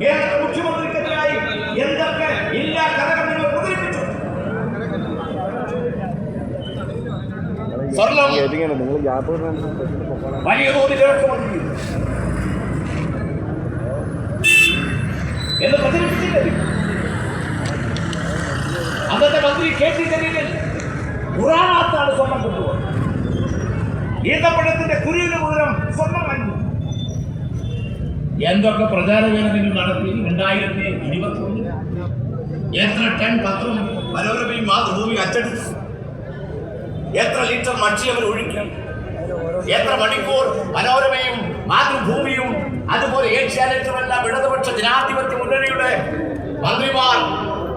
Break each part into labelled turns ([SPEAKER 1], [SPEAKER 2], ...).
[SPEAKER 1] കേരള മുഖ്യമന്ത്രിക്കെതിരായി എന്തൊക്കെ എല്ലാ കഥകൾ നിങ്ങൾ പ്രചരിപ്പിച്ചു വലിയ തോതിൽ ഇറക്കുമതി. എന്ന് പ്രചരിപ്പിച്ചില്ലേ? അന്നത്തെ മന്ത്രി കെ ടി ജലീലൻ ഖുറാനകത്താണ് സ്വർണം കൊണ്ടുപോകുന്നത് ഈന്തപ്പഴത്തിന്റെ കുരുവിന് പകരം സ്വർണം എന്തൊക്കെ പ്രചാരവേദനകൾ നടത്തി? രണ്ടായിരത്തി ഇരുപത്തി ഒന്നിൽ എത്ര ടൺ പത്രം മനോരമയും മാതൃഭൂമി അച്ചടിച്ചു? എത്ര ലിറ്റർ മക്ഷി അവർ ഒഴുക്കി? എത്ര മണിക്കൂർ മനോരമയും മാതൃഭൂമിയും അതുപോലെ ഏഷ്യാനെറ്റുമെല്ലാം ഇടതുപക്ഷ ജനാധിപത്യ മുന്നണിയുടെ മന്ത്രിമാർ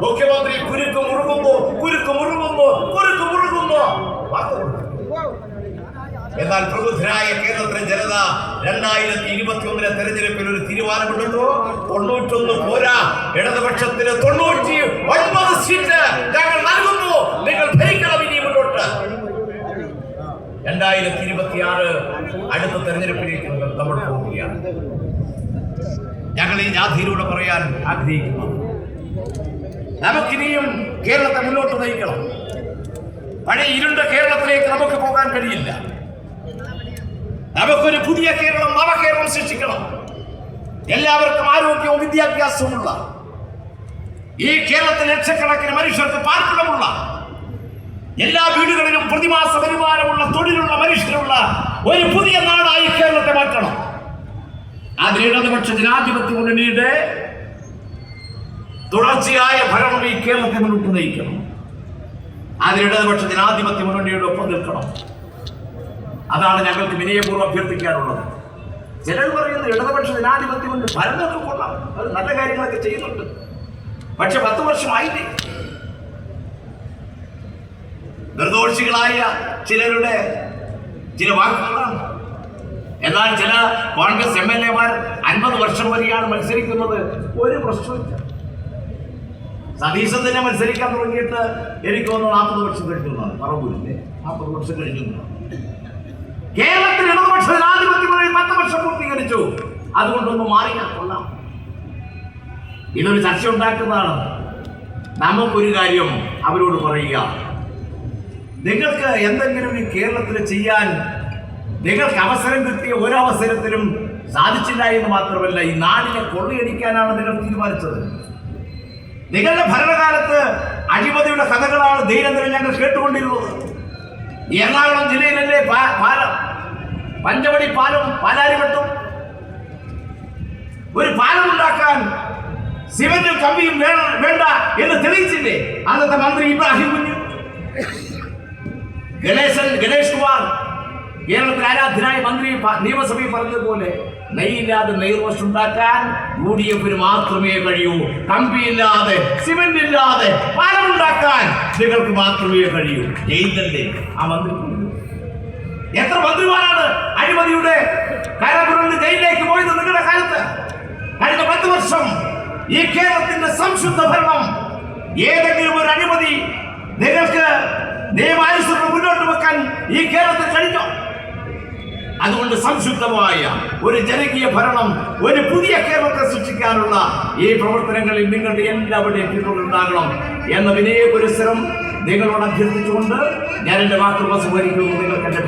[SPEAKER 1] മുഖ്യമന്ത്രി കുരുക്ക് മുറുകുമ്പോ കുരുക്ക് മുറുകുമ്പോ കുരുക്ക് എന്നാൽ പ്രബുദ്ധരായ കേരളത്തിലെ ജനത രണ്ടായിരത്തി ഇരുപത്തി ഒന്നിലെ തെരഞ്ഞെടുപ്പിൽ ഒരു തീരുമാനമെടുത്തു തൊണ്ണൂറ്റൊന്ന് പോരാ. ഇടതുപക്ഷത്തിന് തൊണ്ണൂറ്റി ഒൻപത് സീറ്റ് ഞങ്ങൾ നൽകുന്നു. നിങ്ങൾ ഭരിക്കണം ഇനി മുന്നോട്ട്. രണ്ടായിരത്തി ഇരുപത്തി ആറ് അടുത്ത തെരഞ്ഞെടുപ്പിലേക്ക് നമ്മൾ പോവുകയാണ്. ഞങ്ങൾ ഈ ജാഥയിലൂടെ പറയാൻ ആഗ്രഹിക്കുന്നു. നമുക്കിനിയും കേരളത്തെ മുന്നോട്ട് നയിക്കണം. പഴയ ഇരുണ്ട കേരളത്തിലേക്ക് നമുക്ക് പോകാൻ കഴിയില്ല. നമുക്കൊരു പുതിയ കേരളം നവകേരളം സൃഷ്ടിക്കണം. എല്ലാവർക്കും ആരോഗ്യവും വിദ്യാഭ്യാസവുമുള്ള. ഈ കേരളത്തിൽ ലക്ഷക്കണക്കിന് മനുഷ്യർക്ക് പാർപ്പിടമുള്ള എല്ലാ വീടുകളിലും പ്രതിമാസ വരുമാനമുള്ള തൊഴിലുള്ള മനുഷ്യരുള്ള ഒരു പുതിയ നാടായി കേരളത്തെ മാറ്റണം. അതിന് ഇടതുപക്ഷ ജനാധിപത്യ മുന്നണിയുടെ തുടർച്ചയായ ഭരണം ഈ കേരളത്തെ മുന്നോട്ട് നയിക്കണം. അതിന് ഇടതുപക്ഷ ജനാധിപത്യ മുന്നണിയുടെ ഒപ്പം നിൽക്കണം. അതാണ് ഞങ്ങൾക്ക് വിനയപൂർവം അഭ്യർത്ഥിക്കാനുള്ളത്. ചിലർ പറയുന്നത് ഇടതുപക്ഷ ജനാധിപത്യം കൊണ്ട് ഭരണമൊക്കെ കൊള്ളാം. അത് നല്ല കാര്യങ്ങളൊക്കെ ചെയ്യുന്നുണ്ട്. പക്ഷെ പത്ത് വർഷമായില്ലേ? നിർദോഷികളായ ചിലരുടെ ചില വാക്കുകളാണ്. എന്നാൽ ചില കോൺഗ്രസ് എം എൽ എമാർ അൻപത് വർഷം വരെയാണ് മത്സരിക്കുന്നത്. ഒരു പ്രശ്നമില്ല സതീശൻ തന്നെ മത്സരിക്കാൻ തുടങ്ങിയിട്ട് എനിക്ക് തോന്നുന്നു നാൽപ്പത് വർഷം കഴിഞ്ഞു പറമ്പൂരില്ലേ? നാൽപ്പത് വർഷം കഴിഞ്ഞു കേരളത്തിൽ ഇടതുപക്ഷ ജനാധിപത്യം പത്ത് വർഷം പൂർത്തീകരിച്ചു. അതുകൊണ്ടൊന്ന് മാറിയാൽ കൊള്ളാം. ഇതൊരു ചർച്ച ഉണ്ടാക്കുന്നതാണ്. നമുക്കൊരു കാര്യം അവരോട് പറയുക. നിങ്ങൾക്ക് എന്തെങ്കിലും ഈ കേരളത്തിൽ ചെയ്യാൻ നിങ്ങൾക്ക് അവസരം കിട്ടിയ ഒരു അവസരത്തിലും സാധിച്ചില്ല എന്ന് മാത്രമല്ല ഈ നാടിനെ കൊള്ളയടിക്കാനാണ് നിങ്ങൾ തീരുമാനിച്ചത്. നിങ്ങളുടെ ഭരണകാലത്ത് അഴിമതിയുടെ കഥകളാണ് ദൈനംദിനം ഞങ്ങൾ കേട്ടുകൊണ്ടിരുന്നത്. എറണാകുളം ജില്ലയിലല്ലേ പാലം പഞ്ചവടി പാലം പാലാരിവട്ടം ഒരു പാലം ഉണ്ടാക്കാൻ സിമന്റും കമ്പിയും വേണം വേണ്ട എന്ന് തെളിയിച്ചില്ലേ? അന്നത്തെ മന്ത്രി ഇബ്രാഹിം കുഞ്ഞു. ഗണേശൻ ഗണേഷ് കുമാർ കേരളത്തിലെ ആരാധ്യനായ മന്ത്രി നിയമസഭയിൽ പറഞ്ഞതുപോലെ നെയ്യില്ലാതെ നെയ്റോസ്റ്റ് ഉണ്ടാക്കാൻ യു ഡി എഫിന് മാത്രമേ കഴിയൂ. കമ്പിയില്ലാതെ സിമെന്റ് ഇല്ലാതെ പാലം ഉണ്ടാക്കാൻ നിങ്ങൾക്ക് മാത്രമേ കഴിയൂ. ജയിലല്ലേ ആ മന്ത്രി. എത്ര മന്ത്രിമാരാണ് അഴിമതിയുടെ കരപുരണ്ട് ജയിലിലേക്ക് പോയത് നിങ്ങളുടെ കാലത്ത്. കഴിഞ്ഞ പത്ത് വർഷം ഈ കേരളത്തിന്റെ സംശുദ്ധ ഭരണം ഏതെങ്കിലും ഒരു അഴിമതി നിങ്ങൾക്ക് നിയമാനുസരണം മുന്നോട്ട് വെക്കാൻ ഈ കേരളത്തിൽ കഴിഞ്ഞോ? അതുകൊണ്ട് സംശുദ്ധമായ ഒരു ജനകീയ ഭരണം ഒരു പുതിയ കേരളത്തെ സൃഷ്ടിക്കാനുള്ള ഈ പ്രവർത്തനങ്ങളിൽ നിങ്ങളുടെ എല്ലാവരുടെയും പിന്തുണ എന്ന വിനയ പുരസരം നിങ്ങളോട് അഭ്യർത്ഥിച്ചുകൊണ്ട് ഞാൻ എന്റെ വാക്കുകൾ ഉപസംഹരിക്കുന്നു നിങ്ങൾക്ക് എന്റെ